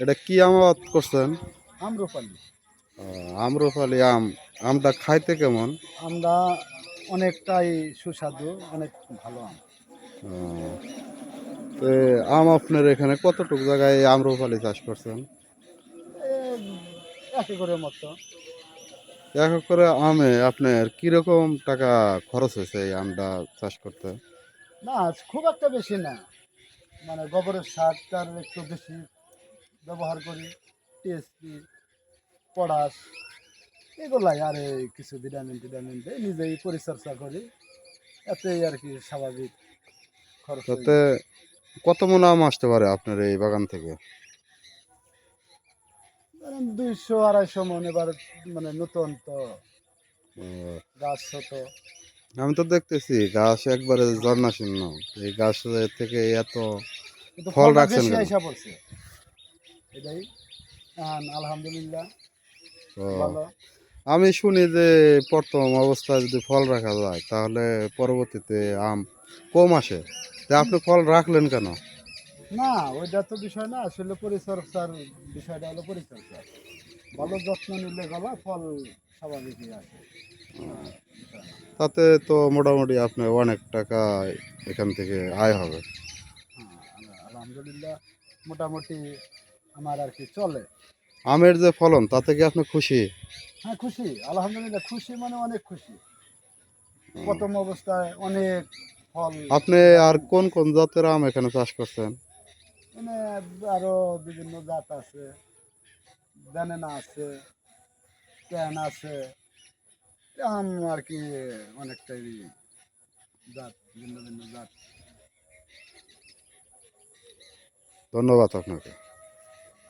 এটা কি আবাদ করছেন? আম্রপালি আম্রপালি আম আমটা খাইতে কেমন? আমরা অনেকটাই সুস্বাদু অনেক ভালো আম। তো আম আপনার এখানে কতটুকু জায়গায় আম্রপালি চাষ করছেন? এক একরের মতো। এক করে আমে আপনার কীরকম টাকা খরচ হয়েছে এই আমটা চাষ করতে? না খুব একটা বেশি না। মানে গোবরের সারটার একটু বেশি। ব্যবহার করি টিএসপি পটাশ এগুলাই আর এই কিছু ভিটামিন টিটামিন দিই নিজেই পরিচর্যা করি। এতেই আর কি স্বাভাবিক খরচ তাতে কত মন আম আসতে পারে আপনার এই বাগান থেকে? দুইশো আড়াইশো মন এবার মানে নতুন তো গাছ ছোট। আমি তো দেখতেছি গাছ একবারে ঝর্ণা শূন্য এই গাছ থেকে এত ফল রাখছেন বেশি কেন? আইসা পড়ছে এটাই। আন, আলহামদুলিল্লাহ। ও, ভালো। আমি শুনি যে প্রথম অবস্থায় যদি ফল রাখা যায় তাহলে পরবর্তীতে আম কম আসে। তা আপনি ফল রাখলেন কেন? না ওইটা তো বিষয় না আসলে পরিচর্যার বিষয়টা হলো পরিচর্যা। ভালো যত্ন নিলে গলা ফল স্বাভাবিকই আসে। তাতে তো মোটামুটি আপনার অনেক টাকা এখান থেকে আয় হবে। হ্যাঁ আলহামদুলিল্লাহ মোটামুটি আমার আর কি চলে। আমের যে ফলন তাতে কি আপনি খুশি? হ্যাঁ খুশি। আলহামদুলিল্লাহ খুশি মানে অনেক খুশি। প্রথম অবস্থায় অনেক ফল। আপনি আর কোন কোন জাতের আম এখানে চাষ করছেন? মানে আরও বিভিন্ন জাত আছে। ব্যানানা আছে ক্যান আছে। আম আর কি অনেকটাই জাত ভিন্ন ভিন্ন জাত। ধন্যবাদ আপনাকে।